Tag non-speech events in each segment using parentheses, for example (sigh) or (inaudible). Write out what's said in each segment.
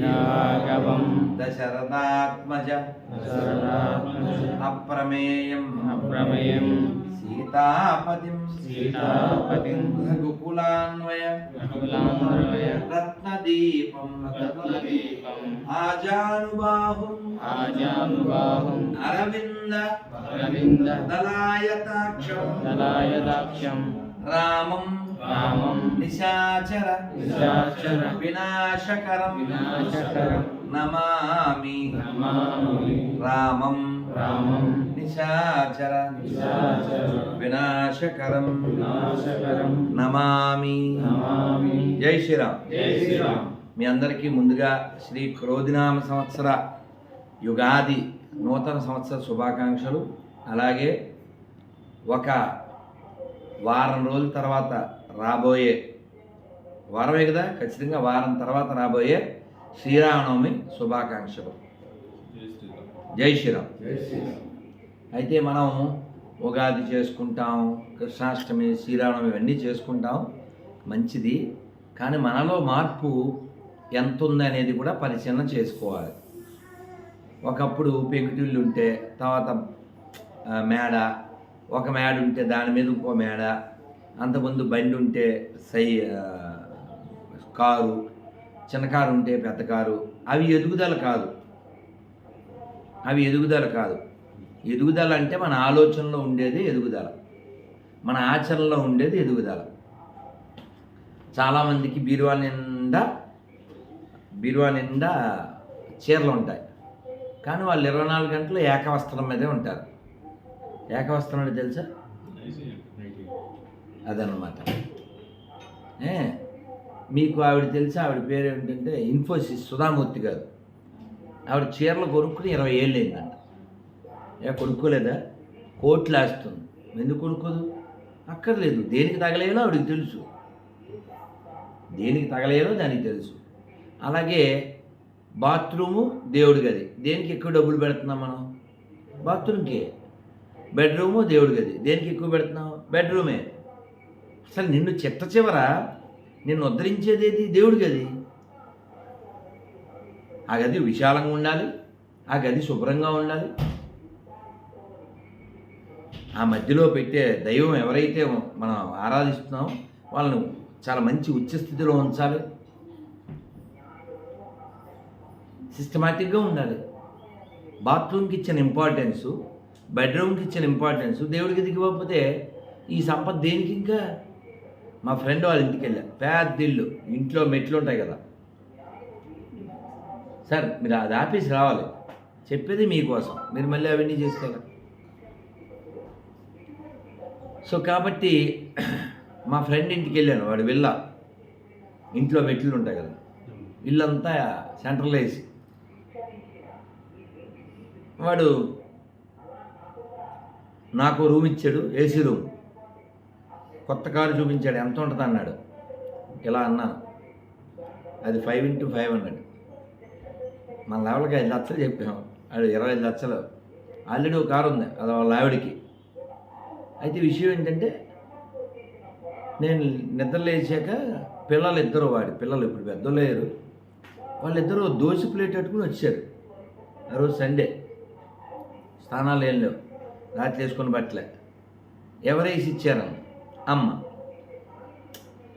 రాఘవం దశరథాత్మజ అప్రమేయం అప్రమేయం సీతాపతిం సీతాపతిం రఘుకులాన్వయ రఘులాన్వయ రత్నదీపం రత్నదీపం ఆజానుబాహుం ఆజానుబాహుం అరవింద అరవింద దళాయతాక్షం దళాయదాక్షం రామం నిశాచర నిశాచర వినాశకరం వినాశకరం నమామి. నమామి. రామం రామం నిశాచర నిశాచర వినాశకరం వినాశకరం నమామి. నమామి. జై శ్రీరామ్. జై శ్రీరామ్. మీ అందరికీ ముందుగా శ్రీ క్రోధినామ సంవత్సర యుగాది నూతన సంవత్సర శుభాకాంక్షలు. అలాగే ఒక వారం రోజుల తర్వాత రాబోయే వారమే కదా? ఖచ్చితంగా వారం తర్వాత రాబోయే శ్రీరామనవమి శుభాకాంక్షలు. జై శ్రీరామ్. అయితే మనం ఉగాది చేసుకుంటాం కృష్ణాష్టమి శ్రీరామనవమి ఇవన్నీ చేసుకుంటాం. మంచిది. కానీ మనలో మార్పు ఎంత ఉంది అనేది కూడా పరిశీలన చేసుకోవాలి. ఒకప్పుడు పెంకుటిల్లు ఉంటే తర్వాత మేడ ఒక మేడ ఉంటే దాని మీద ఇంకో మేడ అంతకుముందు బండి ఉంటే సై కారు చిన్న కారు ఉంటే పెద్ద కారు అవి ఎదుగుదల కాదు. అవి ఎదుగుదల కాదు. ఎదుగుదల అంటే మన ఆలోచనలో ఉండేది ఎదుగుదల. మన ఆచరణలో ఉండేది ఎదుగుదల. చాలామందికి బీరువా నిండా బీరువా నిండా చీరలు ఉంటాయి. కానీ వాళ్ళు ఇరవై నాలుగు గంటలు ఏకవస్త్రం మీదే ఉంటారు. ఏకవస్త్రం అంటే తెలుసా? అదనమాట. మీకు ఆవిడ తెలిసి? ఆవిడ పేరు ఏమిటంటే ఇన్ఫోసిస్ సుధామూర్తి గారు. ఆవిడ చీరలు కొనుక్కుని ఇరవై ఏళ్ళు అయిందంట ఏ కొనుక్కోలేదా? కోట్లు వేస్తుంది ఎందుకు కొనుక్కోదు? అక్కర్లేదు. దేనికి తగలేదో ఆవిడకి తెలుసు. దేనికి తగలేదో దానికి తెలుసు. అలాగే బాత్రూము దేవుడి గది. దేనికి ఎక్కువ డబ్బులు పెడుతున్నాం మనం? బాత్రూమ్కి. బెడ్రూము దేవుడి గది. దేనికి ఎక్కువ పెడుతున్నాం? బెడ్రూమే. అసలు నిన్ను చిట్ట చివర నిన్ను ఉద్ధరించేదేది దేవుడి గది ఆ గది విశాలంగా ఉండాలి ఆ గది శుభ్రంగా ఉండాలి. ఆ మధ్యలో పెట్టే దైవం ఎవరైతే మనం ఆరాధిస్తున్నామో వాళ్ళను చాలా మంచి ఉచ్చ స్థితిలో ఉంచాలి. సిస్టమేటిక్గా ఉండాలి. బాత్రూమ్కి ఇచ్చిన ఇంపార్టెన్సు బెడ్రూమ్కి ఇచ్చిన ఇంపార్టెన్స్ దేవుడికి దిగిపోతే ఈ సంపద దేనికి ఇంకా? మా ఫ్రెండ్ వాళ్ళ ఇంటికి వెళ్ళా. పెద్ద ఇల్లు. ఇంట్లో మెట్లు ఉంటాయి కదా. సార్ మీరు అది ఆఫీస్ రావాలి. చెప్పేది మీకోసం మీరు మళ్ళీ అవన్నీ చేస్తే సో కాబట్టి (clears throat) మా ఫ్రెండ్ ఇంటికి వెళ్ళాను. వాడు వెళ్ళ. ఇంట్లో మెట్లు ఉంటాయి కదా. ఇల్లంతా సెంట్రలైజ్. వాడు నాకు రూమ్ ఇచ్చాడు ఏసీ రూమ్. కొత్త కారు చూపించాడు ఎంత ఉంటుంది అన్నాడు. ఇలా అన్నాను. అది ఫైవ్ ఇంటూ ఫైవ్ అన్నాడు. మన లెవెల్కి ఐదు లక్షలు చెప్పాం. అది ఇరవై ఐదు లక్షలు. ఆల్రెడీ ఒక కారు ఉంది అది వాళ్ళ ఆవిడికి. అయితే విషయం ఏంటంటే నేను నిద్ర లేచాక పిల్లలు ఇద్దరు వాడి పిల్లలు ఇప్పుడు పెద్దలు లేరు. వాళ్ళిద్దరూ దోశ ప్లేట్ పెట్టుకుని వచ్చారు. ఆ రోజు సండే. స్నానాలు ఏం లేవు. రాత్రి వేసుకుని బట్టలే. ఎవరేసి ఇచ్చారని? అమ్మ.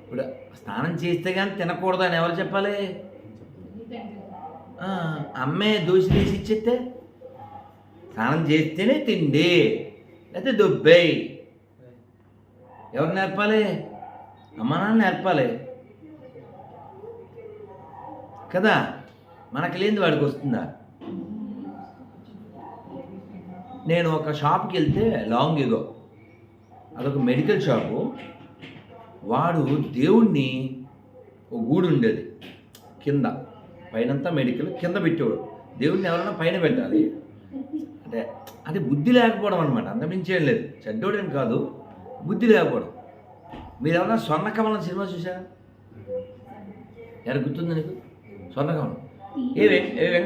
ఇప్పుడు స్నానం చేస్తే కానీ తినకూడదని ఎవరు చెప్పాలి? అమ్మే దోశ వేసి ఇచ్చేస్తే స్నానం చేస్తేనే తిండి లేకపోతే దుబ్బేయి ఎవరు నేర్పాలి? అమ్మ నాన్న నేర్పాలి. కదా? మనకి లేనిది వాడికి వస్తుందా? నేను ఒక షాప్కి వెళ్తే లాంగ్ ఎగో అదొక మెడికల్ షాపు వాడు దేవుణ్ణి ఒక గూడు ఉండేది కింద. పైనంతా మెడికల్ కింద పెట్టేవాడు. దేవుణ్ణి ఎవరైనా పైన పెట్టాలి. అంటే అంటే బుద్ధి లేకపోవడం అనమాట అంతమించి ఏం లేదు. చెడ్డోడని కాదు. బుద్ధి లేకపోవడం. మీరు ఎవరైనా స్వర్ణకమలం సినిమా చూసారా ఎవరు గుర్తుంది నీకు? స్వర్ణకమలం ఏ వెం- ఏ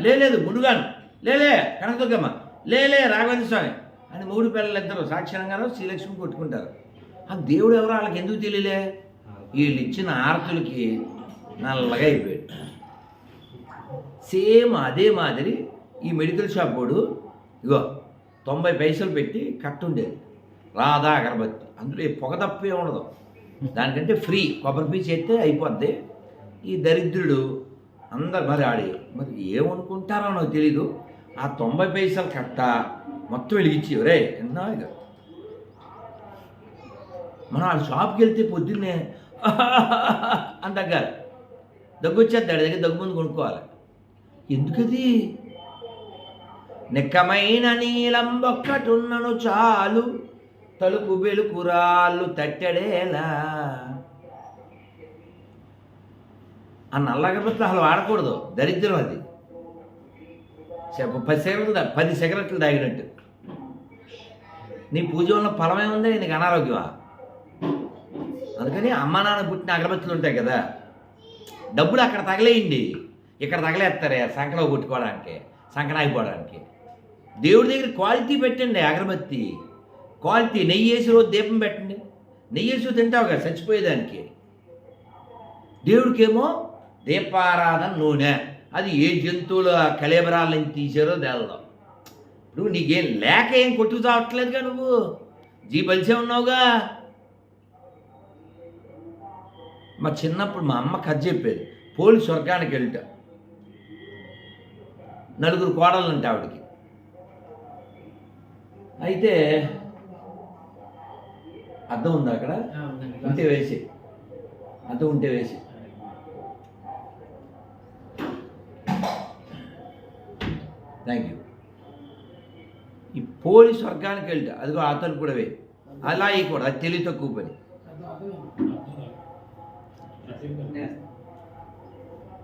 లే లేదు ముడుగాను లేలే కనకదుర్గమ్మ. లేలే రాఘవేంద్ర స్వామి. అని మూడు పిల్లలు ఇద్దరు సాక్షరంగాను శ్రీలక్ష్మి కొట్టుకుంటారు. ఆ దేవుడు ఎవరో వాళ్ళకి ఎందుకు తెలియలే? వీళ్ళు ఇచ్చిన ఆరతులకి నల్లగా అయిపోయాడు. సేమ్ అదే మాదిరి ఈ మెడికల్ షాప్ వాడు ఇగో తొంభై పైసలు పెట్టి కట్టుండేది. రాధా అగరబత్తి. అందులో ఈ పొగ తప్పే ఉండదు. దానికంటే ఫ్రీ కొబ్బరి పీచు అయితే అయిపోద్ది. ఈ దరిద్రుడు అందరు మరి ఆడి మరి ఏమనుకుంటారో నాకు తెలీదు. ఆ తొంభై పైసలు కట్ట మొత్తం వెలిగించి రే ఎంత ఇక మనం ఆ షాప్కి వెళ్తే పొద్దున్నే (laughs) అని తగ్గాలి. దగ్గు వచ్చేస్తాడు దగ్గర దగ్గు ముందు కొనుక్కోవాలి. ఎందుకది? నిక్కమైన నీలంబొక్కటున్నను చాలు తలుపు వెలుకురాళ్ళు తట్టడేలా. ఆ నల్లగబత్తి అసలు వాడకూడదు. దరిద్రం అది. పది సిగరెట్లు పది సిగరెట్లు తాగినట్టు. నీ పూజ వల్ల ఫలమే ఉంది నీకు అనారోగ్యమా? అందుకని అమ్మ నాన్న పుట్టిన అగరబత్తులు ఉంటాయి కదా డబ్బులు అక్కడ తగలేయండి. ఇక్కడ తగలేస్తారు సంకలో కొట్టుకోవడానికి సంకనాగిపోవడానికి దేవుడి దగ్గర క్వాలిటీ పెట్టండి అగరబత్తి. క్వాలిటీ నెయ్యి వేసి రోజు దీపం పెట్టండి. నెయ్యి వేసి తింటావు కదా చచ్చిపోయేదానికి. దేవుడికేమో దీపారాధన నూనె. అది ఏ జంతువుల కలేబరాల నుంచి తీసారో తేలదాం. నువ్వు నీకేం లేక ఏం కొట్టుకు చావట్లేదుగా నువ్వు? జీ బలిసే ఉన్నావుగా? మా చిన్నప్పుడు మా అమ్మ కథ చెప్పేది. పోలి స్వర్గానికి వెళ్తా నలుగురు కోడలు ఉంటాయి ఆవిడకి. అయితే అద్దం ఉందా అక్కడ? ఉంటే వేసి. అద్దం ఉంటే వేసి. థ్యాంక్ యూ ఈ పోలీస్ స్వర్గానికి అది కూడా అతను కూడా వే అలా కూడా అది తెలివి తక్కువ పని.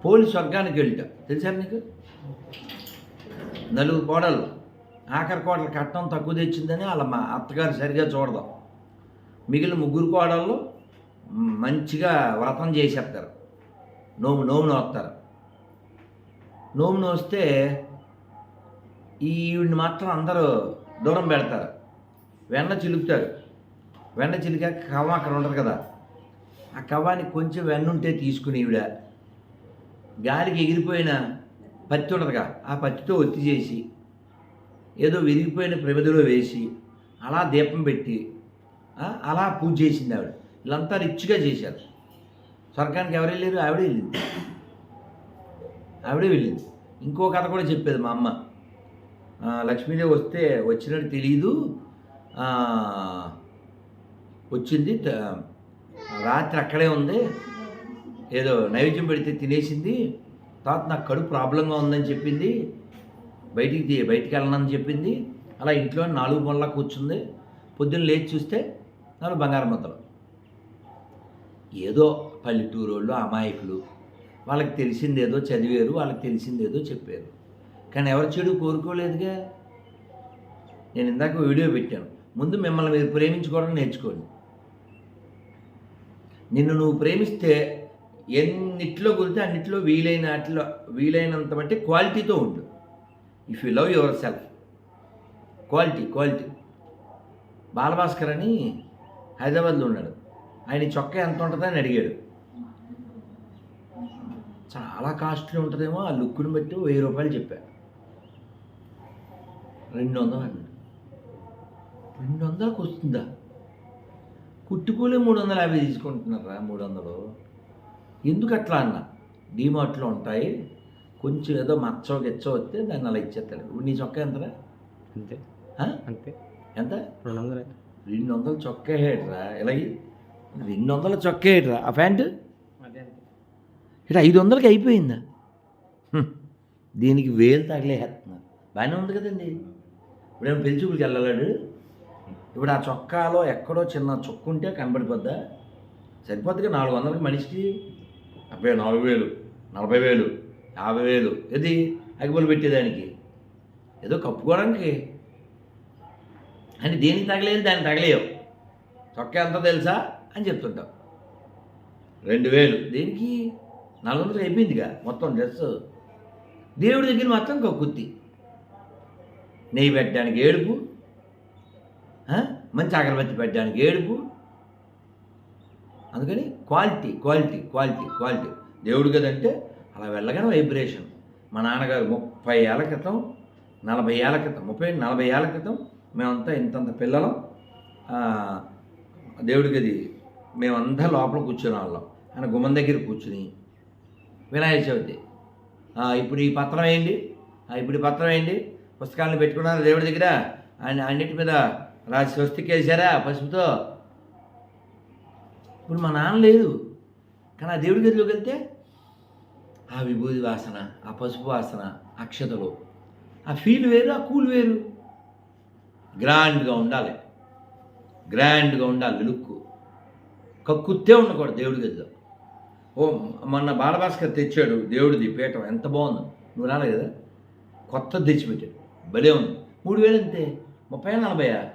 పోలీస్ స్వర్గానికి వెళ్తా. తెలుసా నీకు నలుగురు కోడలు ఆఖరి కోడలు కట్నం తక్కువ తెచ్చిందని వాళ్ళ మా అత్తగారు సరిగా చూడదాం. మిగిలిన ముగ్గురు కోడళ్ళు మంచిగా వ్రతం చేసేస్తారు. నోము నోము నోస్తారు. నోము వస్తే ఈవిడిని మాత్రం అందరూ దూరం పెడతారు. వెన్న చిలుకుతారు వెన్న చిలికాక కవ అక్కడ ఉండదు కదా. ఆ కవ్వానికి కొంచెం వెన్న ఉంటే తీసుకుని ఈవిడ గాలికి ఎగిరిపోయిన పత్తి ఉండదుగా ఆ పత్తితో ఒత్తి చేసి ఏదో విరిగిపోయిన ప్రమిదలో వేసి అలా దీపం పెట్టి అలా పూజ చేసింది ఆవిడ. వీళ్ళంతా రిచ్గా చేశారు. స్వర్గానికి ఎవరు వెళ్ళారు? ఆవిడే వెళ్ళింది. ఆవిడే వెళ్ళింది. ఇంకో కథ కూడా చెప్పేది మా అమ్మ. లక్ష్మీదేవి వస్తే వచ్చినట్టు తెలియదు వచ్చింది. రాత్రి అక్కడే ఉంది. ఏదో నైవేద్యం పెడితే తినేసింది. తర్వాత నాకు కడుపు ప్రాబ్లంగా ఉందని చెప్పింది. బయటికి బయటికి వెళ్ళనని చెప్పింది. అలా ఇంట్లో నాలుగు మొల్ల కూర్చుంది. పొద్దున్న లేచి చూస్తే నాలుగు బంగారం ముద్దలు. ఏదో పల్లెటూరు వాళ్ళు అమాయకులు. వాళ్ళకి తెలిసిందేదో చదివారు వాళ్ళకి తెలిసిందేదో చెప్పారు. కానీ ఎవరు చెడు కోరుకోలేదుగా? నేను ఇందాక వీడియో పెట్టాను. ముందు మిమ్మల్ని మీరు ప్రేమించుకోవడం నేర్చుకోండి. నిన్ను నువ్వు ప్రేమిస్తే ఎన్నిట్లో కుదిరితే అన్నిట్లో వీలైన వాటిలో వీలైనంత మట్టి క్వాలిటీతో ఉండు. If you love yourself quality quality Balabhaskar అని హైదరాబాద్లో ఉన్నాడు. ఆయన చొక్కా ఎంత ఉంటుందని అడిగాడు. చాలా కాస్ట్లీ ఉంటుందేమో ఆ లుక్ని బట్టి వెయ్యి రూపాయలు చెప్పాను రెండు వందలు అన్నాడు రెండు వందలకు వస్తుందా? కుట్టుకోలే మూడు వందల యాభై తీసుకుంటున్నారా మూడు వందలు ఎందుకు అట్లా అన్న? డీమార్ట్లో ఉంటాయి. కొంచెం ఏదో మచ్చో గెచ్చో వస్తే దాన్ని అలా ఇచ్చేస్తాడు. ఇప్పుడు నీ చొక్కా ఎంతరా? అంతే? అంతే. ఎంత? రెండు వందలే రెండు వందల చొక్కా హేట్రా? ఇలాగే రెండు వందల చొక్కా హేట్రా? ఆ ప్యాంటు? అదే ఇటు ఐదు వందలకి అయిపోయిందా. దీనికి వేలు తగిలేస్తున్నారు. బాగానే ఉంది కదండి. ఇప్పుడేమో పెళ్ళి చూపులకి వెళ్ళాడు ఇప్పుడు ఆ చొక్కాలో ఎక్కడో చిన్న చొక్కు ఉంటే కనబడిపోద్దా? సరిపోద్దిగా నాలుగు వందలకి మనిషికి? అబ్బాయి నాలుగు వేలు నలభై వేలు యాభై వేలు. ఇది అగిపొలు పెట్టేదానికి. ఏదో కప్పుకోవడానికి. అని దేనికి తగలేదు దాన్ని తగలేవు. చొక్కా ఎంత తెలుసా? అని చెప్తుంటాం. రెండు వేలు. దేనికి? నాలుగు వందలు అయిపోయిందిగా మొత్తం డ్రెస్ దేవుడి దగ్గర మాత్రం కక్కుద్ది. నెయ్యి పెట్టడానికి ఏడుపు? మంచి అగరబత్తి పెట్టడానికి ఏడుపు? అందుకని క్వాలిటీ క్వాలిటీ క్వాలిటీ క్వాలిటీ. దేవుడు కదంటే అలా వెళ్ళగానే వైబ్రేషన్. మా నాన్నగారు ముప్పై ఏళ్ళ క్రితం నలభై ఏళ్ళ క్రితం ముప్పై నలభై ఏళ్ళ క్రితం మేమంతా ఇంతంత పిల్లలం. దేవుడి గది మేమంతా లోపల కూర్చునే వాళ్ళం. ఆయన గుమ్మం దగ్గర కూర్చుని. వినాయక చవితి. ఇప్పుడు ఈ పత్రం వేయండి ఇప్పుడు ఈ పత్రం వేయండి పుస్తకాలను పెట్టుకున్నారా దేవుడి దగ్గర. ఆయన అన్నిటి మీద రాసి స్వస్తికి వేసారా పసుపుతో? ఇప్పుడు మా నాన్న లేదు. కానీ ఆ దేవుడి గదిలోకి వెళ్తే ఆ విభూతి వాసన ఆ పసుపు వాసన అక్షతలు. ఆ ఫీల్ వేరు ఆ కూల్ వేరు. గ్రాండ్గా ఉండాలి. గ్రాండ్గా ఉండాలి లుక్ కక్కుతే ఉండకూడదు దేవుడి గదిలో. ఓ మొన్న బాలభాస్కర్ తెచ్చాడు దేవుడిది పీఠం. ఎంత బాగుందో. నువ్వు రాలే కదా? కొత్తది తెచ్చిపెట్టాడు. భలే ఉంది. మూడు వేలు అంతే. ముప్పై నలభైయా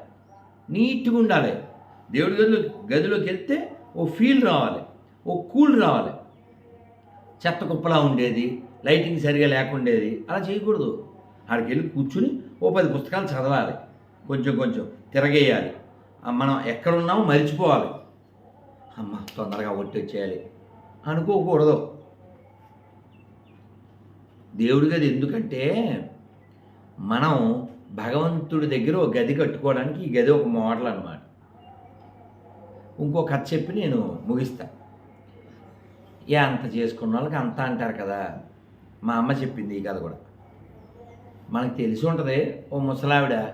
నీట్గా ఉండాలి. దేవుడి గదిలో గదిలోకి వెళ్తే ఓ ఫీల్ రావాలి. ఓ కూల్ రావాలి. చెత్త కుప్పలా ఉండేది లైటింగ్ సరిగా లేకుండేది. అలా చేయకూడదు. ఆడికి వెళ్ళి కూర్చుని ఓ పది పుస్తకాలు చదవాలి. కొంచెం కొంచెం తిరగేయాలి. మనం ఎక్కడున్నామో మర్చిపోవాలి. అమ్మ తొందరగా ఒట్టి వచ్చేయాలి. అనుకోకూడదు. దేవుడి గది ఎందుకంటే మనం భగవంతుడి దగ్గర ఒక గది కట్టుకోవడానికి ఈ గది ఒక మోడల్ అనమాట ఇంకో కథ చెప్పి నేను ముగిస్తా. ఏ అంత చేసుకున్న వాళ్ళకి అంత అంటారు కదా మా అమ్మ చెప్పింది ఈ కథ కూడా. మనకు తెలిసి ఉంటుంది ఓ ముసలావిడ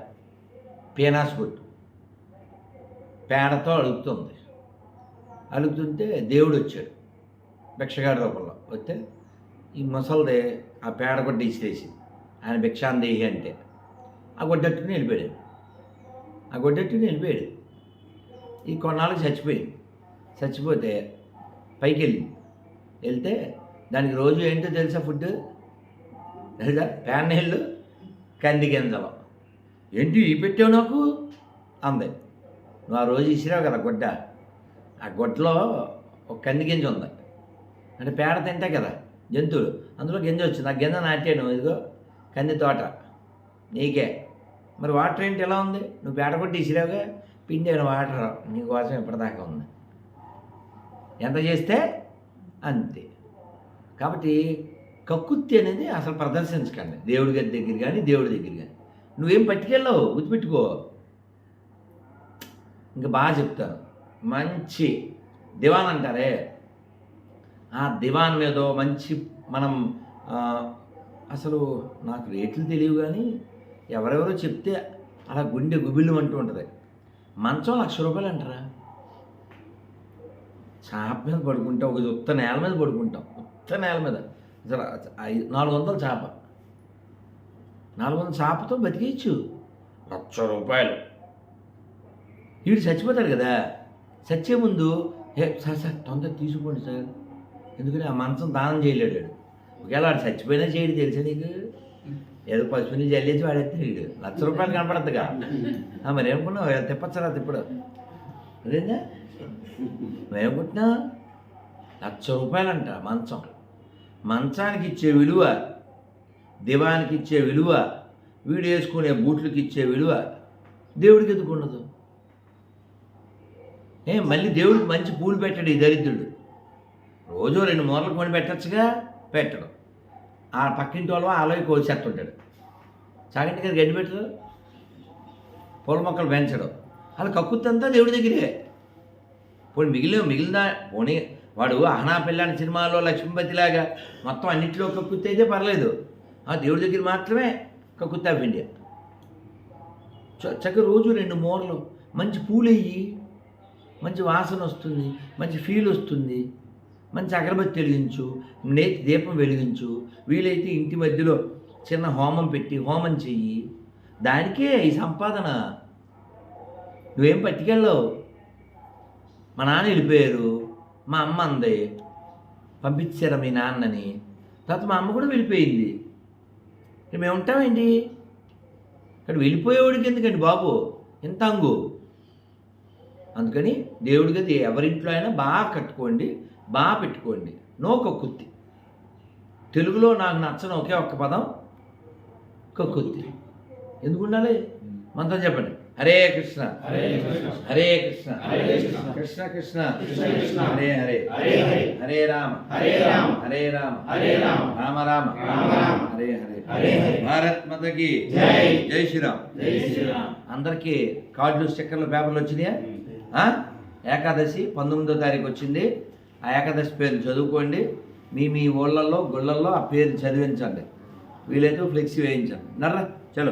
పీనాస్ కొట్టు. పేడతో అలుగుతుంది అలుగుతుంటే దేవుడు వచ్చాడు. భిక్షగాడి రూపంలో వస్తే ఈ ముసలిది ఆ పేడ కొట్టి ఇసిరేసి ఆయన భిక్షాందేహి అంటే. ఆ గొడ్డట్టుని వెళ్ళిపోయాడు ఆ గొడ్డట్టుని వెళ్ళిపోయాడు ఈ కొన్నాళ్ళకి చచ్చిపోయింది. చచ్చిపోతే పైకి వెళ్ళింది వెళ్తే దానికి రోజు ఏంటో తెలుసా ఫుడ్ తెలుసా? ప్యానెళ్ళు కంది గింజలు. ఏంటి ఈ పెట్టావు నాకు? అంది. నువ్వు ఆ రోజు ఇసిరావు కదా గుడ్డ. ఆ గుడ్డలో ఒక కంది గింజ ఉంది. అంటే పేడ తింటే కదా జంతువులు. అందులో గింజ వచ్చింది. ఆ గింజ నాటాను. ఇదిగో కంది తోట. నీకే. మరి వాటర్ ఏంటి ఎలా ఉంది? నువ్వు పేడ కొట్టి ఇసిరావుగా? పిండాను వాటర్ నీకోసం ఇప్పటిదాకా ఉంది. ఎంత చేస్తే అంతే. కాబట్టి కక్కుత్తి అనేది అసలు ప్రదర్శించకండి. దేవుడి గారి దగ్గర కానీ దేవుడి దగ్గర కానీ. నువ్వేం పట్టుకెళ్ళావు? గుర్తుపెట్టుకో. ఇంకా బాగా చెప్తాను. మంచి దివాన్ అంటారే. ఆ దివాన్ మీద మంచి మనం అసలు నాకు రేట్లు తెలియవు కానీ ఎవరెవరో చెప్తే అలా గుండె గుబిళ్ళు అంటూ ఉంటుంది. మంచం లక్ష రూపాయలు అంటారా? చాప మీద పడుకుంటాం ఒక ఉత్త నేల మీద పడుకుంటాం ఉత్త నేల మీద. అసలు నాలుగు వందల చేప. నాలుగు వందల చేపతో బతికేయచ్చు. లక్ష రూపాయలు. వీడు చచ్చిపోతాడు కదా. చచ్చే ముందు హే సార్ సార్ తొందర తీసుకోండి సార్. ఎందుకంటే ఆ మంచం దానం చేయలేడు ఒకవేళ వాడు చచ్చిపోయినా చేయడు తెలుసా నీకు? ఏదో పశువుని జల్లేసి వాడేస్తాడు వీడు. లక్ష రూపాయలు కనపడద్దుగా ఆ, మరి ఏమనుకున్నావు? తిప్పచ్చరా ఇప్పుడు అదేందా? ఏమనుకుంటున్నా లక్ష రూపాయలంట మంచం. మంచానికి ఇచ్చే విలువ దివానికి ఇచ్చే విలువ వీడు వేసుకునే బూట్లకి ఇచ్చే విలువ దేవుడికి ఎందుకు ఉండదు? ఏ మళ్ళీ దేవుడికి మంచి పూలు పెట్టాడు ఈ దరిద్రుడు. రోజు రెండు మూరలు కొని పెట్టచ్చుగా. పెట్టడు. ఆ పక్కింటి వాళ్ళు ఆలోకి కోసేస్తుంటాడు సాగింటి గారికి గడ్డి పెట్టడు పూల మొక్కలు పెంచడు. అలా కక్కుతంతా దేవుడి దగ్గరే. పోనీ మిగిలిన మిగిలిన పోనీ వాడు అహనా పిల్లాని సినిమాలో లక్ష్మీపతిలాగా మొత్తం అన్నింటిలో కక్కుతైతే పర్లేదు. ఆ దేవుడి దగ్గర మాత్రమే కక్కుత్తా పిండి. చక్క రోజు రెండు మూరలు. మంచి పూలు వేయి. మంచి వాసన వస్తుంది. మంచి ఫీల్ వస్తుంది. మంచి అగరబత్తి వెలిగించు నేతి దీపం వెలిగించు వీలైతే ఇంటి మధ్యలో చిన్న హోమం పెట్టి హోమం చెయ్యి. దానికే ఈ సంపాదన. నువ్వేం పట్టుకెళ్ళవు? మా నాన్న వెళ్ళిపోయారు మా అమ్మ అంది పంపించారా మీ నాన్నని? తర్వాత మా అమ్మ కూడా వెళ్ళిపోయింది. మేము ఉంటామండి. ఇక్కడ వెళ్ళిపోయేవాడికి ఎందుకండి బాబు? ఇంత అంగు. అందుకని దేవుడికి అది ఎవరింట్లో అయినా బాగా కట్టుకోండి. బాగా పెట్టుకోండి. నో కక్కుత్తి తెలుగులో నాకు నచ్చని ఒకే ఒక్క పదం కక్కుత్తి ఎందుకు ఉండాలి? మనతో చెప్పండి. హరే కృష్ణ. హరే కృష్ణ. హరే కృష్ణ. హరే కృష్ణ. కృష్ణ కృష్ణ. కృష్ణ కృష్ణ. హరే హరే. హరే రామ. హరే రామ. హరే రామ. హరే రామ. రామ రామ. హరే హరే. భారత్ మాతకి జై. శ్రీరామ్. జై శ్రీరామ్. అందరికీ కార్డులు స్టిక్కర్లు పేపర్లు వచ్చినాయా? ఏకాదశి పంతొమ్మిదో తారీఖు వచ్చింది. ఆ ఏకాదశి పేరు చదువుకోండి. మీ మీ ఊళ్ళల్లో గుళ్ళల్లో ఆ పేరు చదివించండి. వీలైతే ఫ్లెక్సీ వేయించండి. నర్రా చలో.